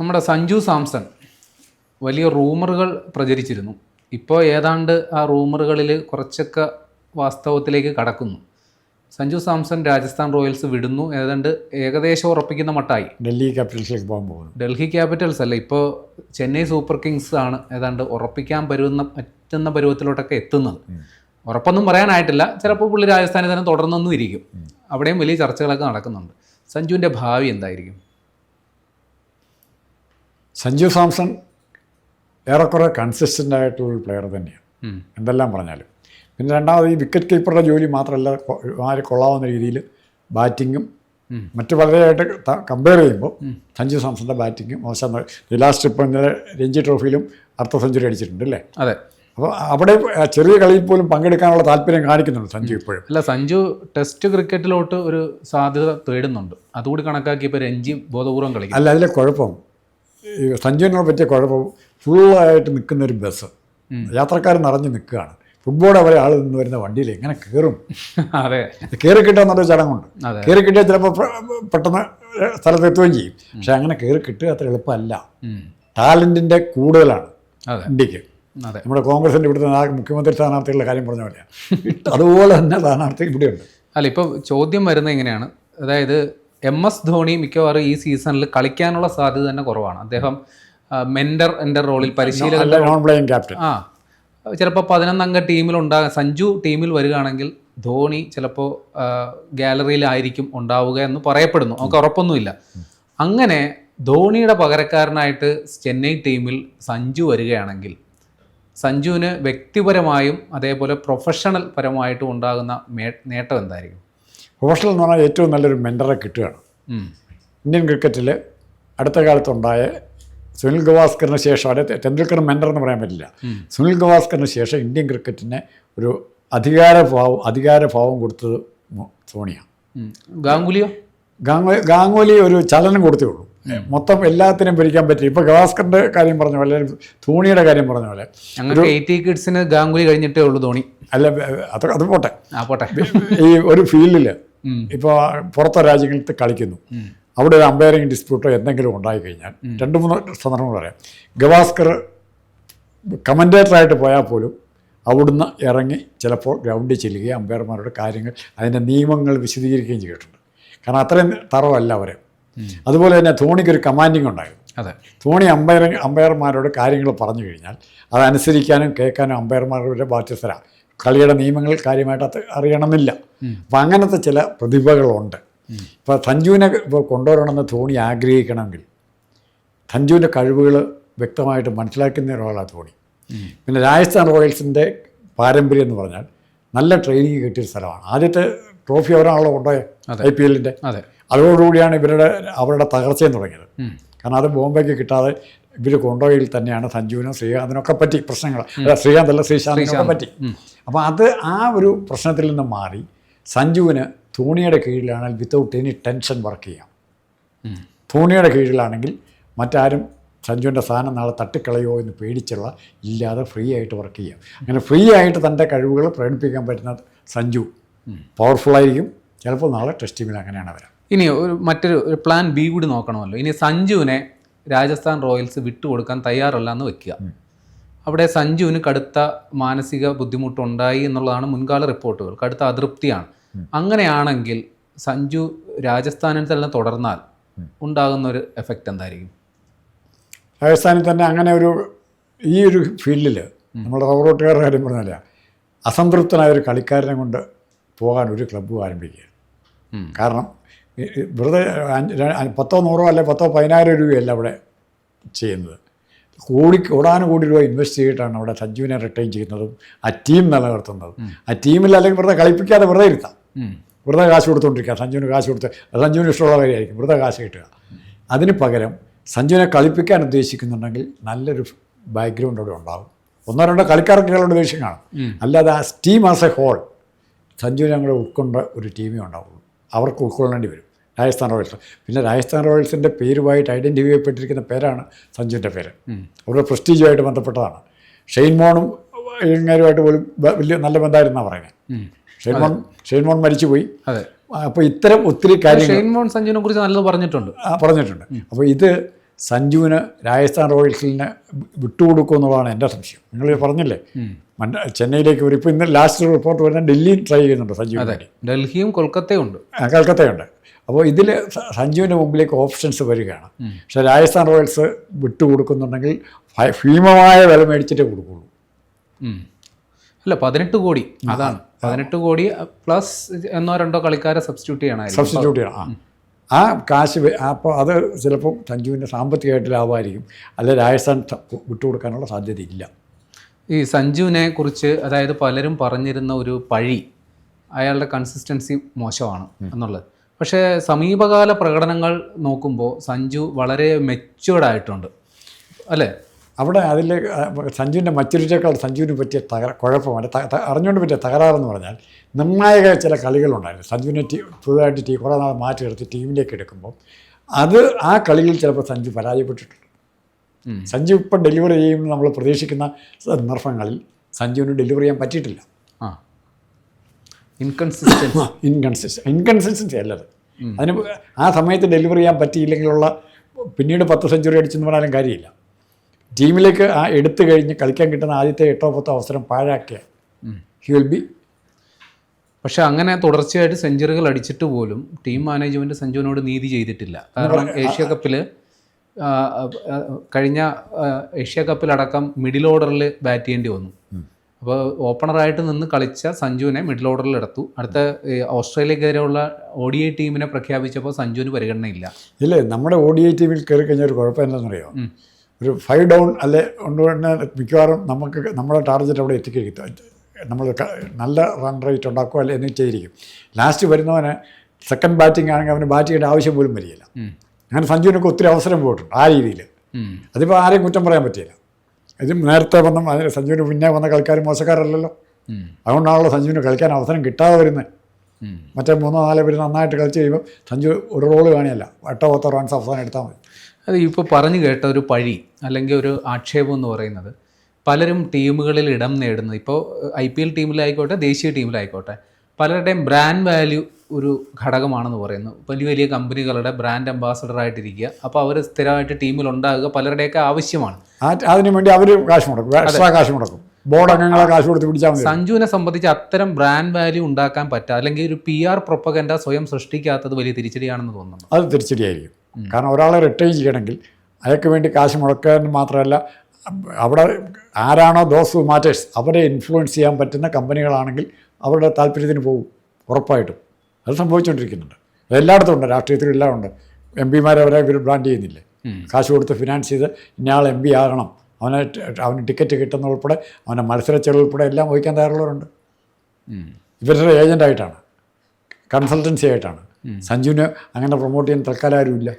നമ്മുടെ സഞ്ജു സാംസൺ വലിയ റൂമറുകൾ പ്രചരിച്ചിരുന്നു. ഇപ്പോൾ ഏതാണ്ട് ആ റൂമറുകളിൽ കുറച്ചൊക്കെ വാസ്തവത്തിലേക്ക് കടക്കുന്നു. സഞ്ജു സാംസൺ രാജസ്ഥാൻ റോയൽസ് വിടുന്നു. ഏതാണ്ട് ഏകദേശം ഉറപ്പിക്കുന്ന മട്ടായി. ഡൽഹി ക്യാപിറ്റൽസിലേക്ക് പോകാൻ പോകുന്നു. ഡൽഹി ക്യാപിറ്റൽസ് അല്ല ഇപ്പോൾ ചെന്നൈ സൂപ്പർ കിങ്സ് ആണ് ഏതാണ്ട് ഉറപ്പിക്കാൻ പറ്റുന്ന പറ്റുന്ന പരുവത്തിലോട്ടൊക്കെ എത്തുന്നത്. ഉറപ്പൊന്നും പറയാനായിട്ടില്ല. ചിലപ്പോൾ പുള്ളി രാജസ്ഥാനിൽ തന്നെ തുടർന്നൊന്നും ഇരിക്കും. അവിടെയും വലിയ ചർച്ചകളൊക്കെ നടക്കുന്നുണ്ട്. സഞ്ജുവിന്റെ ഭാവി എന്തായിരിക്കും? സഞ്ജു സാംസൺ ഏറെക്കുറെ കൺസിസ്റ്റന്റ് ആയിട്ടുള്ള ഒരു പ്ലെയർ തന്നെയാണ് എന്തെല്ലാം പറഞ്ഞാലും. പിന്നെ രണ്ടാമത് ഈ വിക്കറ്റ് കീപ്പറുടെ ജോലി മാത്രമല്ല ആര് കൊള്ളാവുന്ന രീതിയിൽ ബാറ്റിങ്ങും മറ്റു പലരെയായിട്ട് കമ്പയർ ചെയ്യുമ്പോൾ സഞ്ജു സാംസന്റെ ബാറ്റിംഗ് മോശം. ലാസ്റ്റ് ഇപ്പോൾ ഇന്നലെ രഞ്ജി ട്രോഫിയിലും അർദ്ധ സെഞ്ചുറി അടിച്ചിട്ടുണ്ട് അല്ലേ? അതെ. അപ്പോൾ അവിടെ ചെറിയ കളിയിൽ പോലും പങ്കെടുക്കാനുള്ള താല്പര്യം കാണിക്കുന്നുണ്ട് സഞ്ജു ഇപ്പോഴും. അല്ല സഞ്ജു ടെസ്റ്റ് ക്രിക്കറ്റിലോട്ട് ഒരു സാധ്യത തേടുന്നുണ്ട്. അതുകൂടി കണക്കാക്കി ഇപ്പോൾ രഞ്ജി ബോധപൂർവം കളിക്കും അല്ല അതിലെ കുഴപ്പം ഈ സഞ്ജയനോട് പറ്റിയ കുഴപ്പം ഫുള്ളായിട്ട് നിൽക്കുന്ന ഒരു ബസ് യാത്രക്കാർ നിറഞ്ഞ് നിൽക്കുകയാണ്. ഫുട്ബോൾ അവരെ ആൾ നിന്ന് വരുന്ന വണ്ടിയിൽ എങ്ങനെ കയറും? അതെ. കയറി കിട്ടുക എന്നൊരു ചടങ്ങുണ്ട്. കയറി കിട്ടിയാൽ ചിലപ്പോൾ പെട്ടെന്ന് സ്ഥലത്ത് എത്തുകയും ചെയ്യും. പക്ഷെ അങ്ങനെ കയറി കിട്ടുക അത്ര എളുപ്പമല്ല. ടാലന്റിന്റെ കൂടുതലാണ് ഇന്ത്യയ്ക്ക്. നമ്മുടെ കോൺഗ്രസിന്റെ ഇവിടുത്തെ മുഖ്യമന്ത്രി സ്ഥാനാർത്ഥികളുടെ കാര്യം പറഞ്ഞ പോലെയാണ് അതുപോലെ തന്നെ സ്ഥാനാർത്ഥി ഇവിടെയുണ്ട്. അല്ല ഇപ്പോൾ ചോദ്യം വരുന്നത് എങ്ങനെയാണ് അതായത് എം എസ് ധോണി മിക്കവാറും ഈ സീസണിൽ കളിക്കാനുള്ള സാധ്യത തന്നെ കുറവാണ്. അദ്ദേഹം മെൻഡർ എന്റെ റോളിൽ പരിശീലകൻ ക്യാപ്റ്റൻ ആ ചിലപ്പോൾ പതിനൊന്നംഗ ടീമിൽ ഉണ്ടാകാൻ സഞ്ജു ടീമിൽ വരികയാണെങ്കിൽ ധോണി ചിലപ്പോൾ ഗാലറിയിലായിരിക്കും ഉണ്ടാവുക എന്ന് പറയപ്പെടുന്നു. നമുക്ക് ഉറപ്പൊന്നുമില്ല. അങ്ങനെ ധോണിയുടെ പകരക്കാരനായിട്ട് ചെന്നൈ ടീമിൽ സഞ്ജു വരികയാണെങ്കിൽ സഞ്ജുവിന് വ്യക്തിപരമായും അതേപോലെ പ്രൊഫഷണൽ പരമായിട്ടും ഉണ്ടാകുന്ന നേട്ടം എന്തായിരിക്കും? പ്രൊഫഷണൽ എന്ന് പറഞ്ഞാൽ ഏറ്റവും നല്ലൊരു മെന്ററെ കിട്ടുകയാണ്. ഇന്ത്യൻ ക്രിക്കറ്റിൽ അടുത്ത കാലത്തുണ്ടായ സുനിൽ ഗവാസ്കറിന് ശേഷം അവിടെ ടെണ്ടുൽക്കർ മെന്റർ എന്ന് പറയാൻ പറ്റില്ല. സുനിൽ ഗവാസ്കറിന് ശേഷം ഇന്ത്യൻ ക്രിക്കറ്റിനെ ഒരു അധികാരഭാവം അധികാരഭാവം കൊടുത്തത് ധോണിയാണ്. ഗാംഗുലിയോ? ഗാംഗു ഗാംഗുലി ഒരു ചലനം കൊടുത്തേ ഉള്ളൂ. മൊത്തം എല്ലാത്തിനും ഭരിക്കാൻ പറ്റി ഇപ്പോൾ ഗവാസ്കറിന്റെ കാര്യം പറഞ്ഞ പോലെ ധോണിയുടെ കാര്യം പറഞ്ഞ പോലെ. കിഡ്സിന് ഗാംഗുലി കഴിഞ്ഞിട്ടേ ഉള്ളൂ ധോണി. അല്ല അത് അത് പോട്ടെ. ആ പോട്ടെ. ഈ ഒരു ഫീൽഡിൽ. ഇപ്പോൾ പുറത്തെ രാജ്യങ്ങളിൽ കളിക്കുന്നു. അവിടെ ഒരു അമ്പയറിംഗ് ഡിസ്പ്യൂട്ടോ എന്തെങ്കിലും ഉണ്ടായി കഴിഞ്ഞാൽ രണ്ട് മൂന്ന് സന്ദർഭങ്ങൾ പറയാം. ഗവാസ്കർ കമന്റേറ്ററായിട്ട് പോയാൽ പോലും അവിടുന്ന് ഇറങ്ങി ചിലപ്പോൾ ഗ്രൗണ്ടിൽ ചെല്ലുകയും അമ്പയർമാരുടെ കാര്യങ്ങൾ അതിന്റെ നിയമങ്ങൾ വിശദീകരിക്കുകയും ചെയ്തിട്ടുണ്ട്. കാരണം അത്രയും തറവല്ല അവരെ. അതുപോലെ തന്നെ ധോണിക്ക് ഒരു കമാൻഡിങ് ഉണ്ടായിരുന്നു. അതെ. ധോണി അമ്പയർ അമ്പയർമാരോട് കാര്യങ്ങൾ പറഞ്ഞു കഴിഞ്ഞാൽ അതനുസരിക്കാനും കേൾക്കാനും അമ്പയർമാരുടെ ബാധ്യസ്ഥരാണ് കളിയുടെ നിയമങ്ങൾ കാര്യമായിട്ട് അറിയണമെന്നില്ല. അപ്പം അങ്ങനത്തെ ചില പ്രതിഭകളുണ്ട്. ഇപ്പോൾ സഞ്ജുവിനെ ഇപ്പോൾ കൊണ്ടുവരണമെന്ന് ധോണി ആഗ്രഹിക്കണമെങ്കിൽ സഞ്ജുവിന്റെ കഴിവുകൾ വ്യക്തമായിട്ട് മനസ്സിലാക്കുന്ന ഒരാളാണ് ധോണി. പിന്നെ രാജസ്ഥാൻ റോയൽസിന്റെ പാരമ്പര്യം എന്ന് പറഞ്ഞാൽ നല്ല ട്രെയിനിങ് കിട്ടിയ സ്ഥലമാണ്. ആദ്യത്തെ ട്രോഫി അവരാണല്ലോ കൊണ്ടുപോയത് ഐ പി എല്ലിന്റെ. അതെ. അതോടുകൂടിയാണ് ഇവരുടെ അവരുടെ തകർച്ചയും തുടങ്ങിയത്. കാരണം അത് ബോംബെക്ക് കിട്ടാതെ ഇവർ കൊണ്ടുപോയിൽ തന്നെയാണ് സഞ്ജുവിനും ശ്രീകാന്തിനൊക്കെ പറ്റി പ്രശ്നങ്ങൾ അല്ല ശ്രീകാന്ത് അല്ല ശ്രീശാന്തിനൊക്കെ പറ്റി. അപ്പോൾ അത് ആ ഒരു പ്രശ്നത്തിൽ നിന്ന് മാറി സഞ്ജുവിന് ധോണിയുടെ കീഴിലാണെങ്കിൽ വിത്തൗട്ട് എനി ടെൻഷൻ വർക്ക് ചെയ്യാം. ധോണിയുടെ കീഴിലാണെങ്കിൽ മറ്റാരും സഞ്ജുവിന്റെ സാധനം നാളെ തട്ടിക്കളയോ എന്ന് പേടിച്ചുള്ള ഇല്ലാതെ ഫ്രീ ആയിട്ട് വർക്ക് ചെയ്യാം. അങ്ങനെ ഫ്രീ ആയിട്ട് തന്റെ കഴിവുകൾ പ്രകടിപ്പിക്കാൻ പറ്റുന്ന സഞ്ജു പവർഫുള്ളായിരിക്കും ചിലപ്പോൾ നാളെ ടെസ്റ്റ് ടീമിൽ അങ്ങനെയാണ് വരാം. ഇനി ഒരു മറ്റൊരു ഒരു പ്ലാൻ ബി കൂടി നോക്കണമല്ലോ. ഇനി സഞ്ജുവിനെ രാജസ്ഥാൻ റോയൽസ് വിട്ടുകൊടുക്കാൻ തയ്യാറല്ല എന്ന് വെക്കുക അവിടെ സഞ്ജുവിന് കടുത്ത മാനസിക ബുദ്ധിമുട്ടുണ്ടായി എന്നുള്ളതാണ് മുൻകാല റിപ്പോർട്ടുകൾ. കടുത്ത അതൃപ്തിയാണ്. അങ്ങനെയാണെങ്കിൽ സഞ്ജു രാജസ്ഥാനിൽ തന്നെ തുടർന്നാൽ ഉണ്ടാകുന്ന ഒരു എഫക്റ്റ് എന്തായിരിക്കും? രാജസ്ഥാനിൽ തന്നെ അങ്ങനെ ഒരു ഈ ഒരു ഫീൽഡിൽ നമ്മുടെ റോബോട്ടുകാരുടെ കാര്യം പറഞ്ഞാൽ അസംതൃപ്തനായ ഒരു കളിക്കാരനെ കൊണ്ട് പോകാൻ ഒരു ക്ലബ്ബ് ആരംഭിക്കുക. കാരണം വെറുതെ പത്തോ നൂറോ അല്ലെ പത്തോ പതിനായിരം രൂപയല്ല അവിടെ ചെയ്യുന്നത്. കൂടി കൂടാനും കൂടി രൂപ ഇൻവെസ്റ്റ് ചെയ്തിട്ടാണ് അവിടെ സഞ്ജുവിനെ റിട്ടൈൻ ചെയ്യുന്നതും ആ ടീം നിലനിർത്തുന്നതും. ആ ടീമിൽ അല്ലെങ്കിൽ വെറുതെ കളിപ്പിക്കാതെ വെറുതെ ഇരുത്താം. വെറുതെ കാശ് കൊടുത്തുകൊണ്ടിരിക്കുക സഞ്ജുവിന് കാശ് കൊടുത്ത് സഞ്ജുവിന് ഇഷ്ടമുള്ള കാര്യമായിരിക്കും. വെറുതെ കാശ് കിട്ടുക. അതിന് പകരം സഞ്ജുവിനെ കളിപ്പിക്കാൻ ഉദ്ദേശിക്കുന്നുണ്ടെങ്കിൽ നല്ലൊരു ബാക്ക്ഗ്രൗണ്ട് അവിടെ ഉണ്ടാകും ഒന്നോ രണ്ടോ കളിക്കാർക്ക് ഉദ്ദേശം കാണും. അല്ലാതെ ആ ടീം ആസ് എ ഹോൾ സഞ്ജുവിനെ അങ്ങോട്ട് ഉൾക്കൊണ്ട ഒരു ടീമേ ഉണ്ടാവുള്ളൂ. അവർക്ക് ഉൾക്കൊള്ളേണ്ടി വരും. രാജസ്ഥാൻ റോയൽസ്. പിന്നെ രാജസ്ഥാൻ റോയൽസിന്റെ പേരുമായിട്ട് ഐഡന്റിഫൈ ചെയ്യപ്പെട്ടിരിക്കുന്ന പേരാണ് സഞ്ജുവിന്റെ പേര്. അവരുടെ പ്രസ്റ്റീജുമായിട്ട് ബന്ധപ്പെട്ടതാണ്. ഷെയ്ൻ മോണും ഇങ്ങനെയുമായിട്ട് പോലും വലിയ നല്ല ബന്ധമായിരുന്നാണ് പറയുന്നത്. ഷെയ്ൻ മോൺ ഷെയ്ൻ മോൺ മരിച്ചുപോയി. അതെ. അപ്പോൾ ഇത്തരം ഒത്തിരി കാര്യങ്ങൾ ഷെയ്ൻ മോൺ സഞ്ജുവിനെ കുറിച്ച് നല്ലത് പറഞ്ഞിട്ടുണ്ട്. പറഞ്ഞിട്ടുണ്ട്. അപ്പോൾ ഇത് സഞ്ജുവിന് രാജസ്ഥാൻ റോയൽസിന് വിട്ടുകൊടുക്കും എന്നുള്ളതാണ് എന്റെ സംശയം. നിങ്ങൾ പറഞ്ഞില്ലേ? മണ്ട ചെന്നൈയിലേക്ക് വരും ഇപ്പോൾ ഇന്ന് ലാസ്റ്റ് റിപ്പോർട്ട് വരുന്ന ഡൽഹിയിൽ ട്രൈ ചെയ്യുന്നുണ്ട് വേണ്ടി. ഡൽഹിയും കൊൽക്കത്തയും ഉണ്ട് ആ, കൽക്കത്തയുണ്ട്. അപ്പോൾ ഇതിൽ സഞ്ജുവിന്റെ മുമ്പിലേക്ക് ഓപ്ഷൻസ് വരികയാണ്. പക്ഷേ രാജസ്ഥാൻ റോയൽസ് വിട്ടുകൊടുക്കുന്നുണ്ടെങ്കിൽ ഭീമമായ വില മേടിച്ചിട്ടേ കൊടുക്കുള്ളൂ. അല്ല പതിനെട്ട് കോടി. അതാണ്. പതിനെട്ട് കോടി പ്ലസ് എന്നോ രണ്ടോ കളിക്കാരെ സബ്സ്റ്റിറ്റ്യൂട്ട് ചെയ്യണം. സബ്സ്റ്റിറ്റ്യൂട്ട് ചെയ്യണം ആ കാശ് അപ്പോൾ അത് ചിലപ്പോൾ സഞ്ജുവിന്റെ സാമ്പത്തികമായിട്ട് ലാഭമായിരിക്കും. അല്ലെ രാജസ്ഥാൻ വിട്ടു വിട്ടുകൊടുക്കാനുള്ള സാധ്യതയില്ല. ഈ സഞ്ജുവിനെ കുറിച്ച് അതായത് പലരും പറഞ്ഞിരുന്ന ഒരു പഴി അയാളുടെ കൺസിസ്റ്റൻസി മോശമാണ് എന്നുള്ളത്. പക്ഷേ സമീപകാല പ്രകടനങ്ങൾ നോക്കുമ്പോൾ സഞ്ജു വളരെ മെച്ചുവേർഡായിട്ടുണ്ട് അല്ലേ? അവിടെ അതിലെ സഞ്ജുവിന്റെ മറ്റൊരുത്തേക്കാൾ സഞ്ജുവിന് പറ്റിയ തകര കുഴപ്പമാണ്. അറിഞ്ഞുകൊണ്ട് പറ്റിയ തകരാറെന്ന് പറഞ്ഞാൽ നിർണായക ചില കളികളുണ്ടായിരുന്നു സഞ്ജുവിനെ ടീ പുതുതായിട്ട് ടീ കുറേ നാൾ മാറ്റി എടുത്ത് ടീമിലേക്ക് എടുക്കുമ്പോൾ അത് ആ കളിയിൽ ചിലപ്പോൾ സഞ്ജു പരാജയപ്പെട്ടിട്ടുണ്ട്. സഞ്ജു ഇപ്പം ഡെലിവറി ചെയ്യും നമ്മൾ പ്രതീക്ഷിക്കുന്ന സന്ദർഭങ്ങളിൽ സഞ്ജുവിന് ഡെലിവറി ചെയ്യാൻ പറ്റിയിട്ടില്ല. ആ. ഇൻകൺസിസ്റ്റൻസി. ഇൻകൺസിസ്റ്റൻ ഇൻകൺസിസ്റ്റൻസി അല്ലത്. അതിന് ആ സമയത്ത് ഡെലിവറി ചെയ്യാൻ പറ്റിയില്ലെങ്കിലുള്ള പിന്നീട് പത്ത് സെഞ്ചുറി അടിച്ചെന്ന് പറഞ്ഞാലും കാര്യമില്ല. ടീമിലേക്ക് ആ എടുത്തു കഴിഞ്ഞ് കളിക്കാൻ കിട്ടുന്ന ആദ്യത്തെ എട്ടോ പത്തോ അവസരം പാഴാക്കിയ ഹി വിൽ ബി പക്ഷെ അങ്ങനെ തുടർച്ചയായിട്ട് സെഞ്ചുറികൾ അടിച്ചിട്ട് പോലും ടീം മാനേജ്മെന്റ് സഞ്ജുവിനോട് നീതി ചെയ്തിട്ടില്ല. കാരണം ഏഷ്യ കപ്പിൽ കഴിഞ്ഞ ഏഷ്യ കപ്പിലടക്കം മിഡിൽ ഓർഡറിൽ ബാറ്റ് ചെയ്യേണ്ടി വന്നു. അപ്പോൾ ഓപ്പണറായിട്ട് നിന്ന് കളിച്ച സഞ്ജുവിനെ മിഡിൽ ഓർഡറിൽ എടുത്തു. അടുത്ത ഓസ്ട്രേലിയക്കെതിരെയുള്ള ഒ ഡി ഐ ടീമിനെ പ്രഖ്യാപിച്ചപ്പോൾ സഞ്ജുവിന് പരിഗണനയില്ല. ഇല്ലേ നമ്മുടെ ഒ ഡി ഐ ടീമിൽ കയറി കഴിഞ്ഞ ഒരു കുഴപ്പം എന്താണെന്നറിയോ? ഒരു ഫൈവ് ഡൗൺ അല്ലെ കൊണ്ടുവന്ന് മിക്കവാറും നമുക്ക് നമ്മുടെ ടാർഗറ്റ് അവിടെ എത്തിക്കഴിക്കും നമ്മൾ നല്ല റൺ റേറ്റ് ഉണ്ടാക്കുക അല്ലെ എന്ന് ചെയ്തിരിക്കും ലാസ്റ്റ് വരുന്നവന് സെക്കൻഡ് ബാറ്റിംഗ് ആണെങ്കിൽ അവന് ബാറ്റ് ചെയ്യേണ്ട ആവശ്യം പോലും വരികയില്ല. അങ്ങനെ സഞ്ജുവിനൊക്കെ ഒത്തിരി അവസരം പോയിട്ടുണ്ട് ആ രീതിയിൽ അതിപ്പോൾ ആരെയും കുറ്റം പറയാൻ പറ്റിയില്ല. ഇത് നേരത്തെ വന്ന അതിന് സഞ്ജുവിന് പിന്നെ വന്ന കളിക്കാർ മോശക്കാരല്ലല്ലോ. അതുകൊണ്ടാണല്ലോ സഞ്ജുവിന് കളിക്കാൻ അവസരം കിട്ടാതെ വരുന്നത് മറ്റേ മൂന്നോ നാലോ പേര് നന്നായിട്ട് കളിച്ച് കഴിയുമ്പോൾ സഞ്ജു ഒരു റോൾ കാണിയല്ല. എട്ടോ പത്തോ റൺസ് അവസാനം എടുത്താൽ മതി. അത് ഇപ്പോൾ പറഞ്ഞു കേട്ട ഒരു പഴി അല്ലെങ്കിൽ ഒരു ആക്ഷേപം എന്ന് പറയുന്നത് പലരും ടീമുകളിൽ ഇടം നേടുന്നത്. ഇപ്പോൾ ഐ പി എൽ ടീമിലായിക്കോട്ടെ ദേശീയ ടീമിലായിക്കോട്ടെ പലരുടെയും ബ്രാൻഡ് വാല്യൂ ഒരു ഘടകമാണെന്ന് പറയുന്നു. വലിയ വലിയ കമ്പനികളുടെ ബ്രാൻഡ് അംബാസഡർ ആയിട്ടിരിക്കുക. അപ്പോൾ അവർ സ്ഥിരമായിട്ട് ടീമിൽ ഉണ്ടാകുക പലരുടെയൊക്കെ ആവശ്യമാണ്. അതിന് വേണ്ടി അവർ കാശ് മുടക്കും. എക്സ്ട്രാ കാശ് മുടക്കും. ബോർഡ് അംഗങ്ങളെ കാശ് കൊടുത്ത് പിടിച്ചാൽ സഞ്ജുവിനെ സംബന്ധിച്ച് അത്തരം ബ്രാൻഡ് വാല്യൂ ഉണ്ടാക്കാൻ പറ്റുക അല്ലെങ്കിൽ ഒരു പി ആർ പ്രൊപ്പഗൻഡ സ്വയം സൃഷ്ടിക്കാത്തത് വലിയ തിരിച്ചടിയാണെന്ന് തോന്നുന്നു. അത് തിരിച്ചടിയായിരിക്കും. കാരണം ഒരാളെ റിട്ടേൺ ചെയ്യണമെങ്കിൽ അയാൾക്ക് വേണ്ടി കാശ് മുടക്കാൻ മാത്രമല്ല അവിടെ ആരാണോ ദോസ് മാറ്റേഴ്സ് അവരെ ഇൻഫ്ലുവൻസ് ചെയ്യാൻ പറ്റുന്ന കമ്പനികളാണെങ്കിൽ അവരുടെ താല്പര്യത്തിന് പോകും ഉറപ്പായിട്ടും. അത് സംഭവിച്ചുകൊണ്ടിരിക്കുന്നുണ്ട് എല്ലായിടത്തും ഉണ്ട് രാഷ്ട്രീയത്തിലും എല്ലാം ഉണ്ട്. എം പിമാരെ അവരെ ഇവർ ബ്രാൻഡ് ചെയ്യുന്നില്ലേ? കാശ് കൊടുത്ത് ഫിനാൻസ് ചെയ്ത് ഇന്നയാൾ എം പി ആകണം. അവനെ അവന് ടിക്കറ്റ് കിട്ടുന്ന ഉൾപ്പെടെ അവനെ മത്സരച്ചെലവ് ഉൾപ്പെടെ എല്ലാം വഹിക്കാൻ തയ്യാറുള്ളവരുണ്ട്. ഇവരുടെ ഏജന്റായിട്ടാണ് കൺസൾട്ടൻസി ആയിട്ടാണ്. സഞ്ജുവിന് അങ്ങനെ പ്രൊമോട്ട് ചെയ്യാൻ തൽക്കാലം ആരുമില്ല.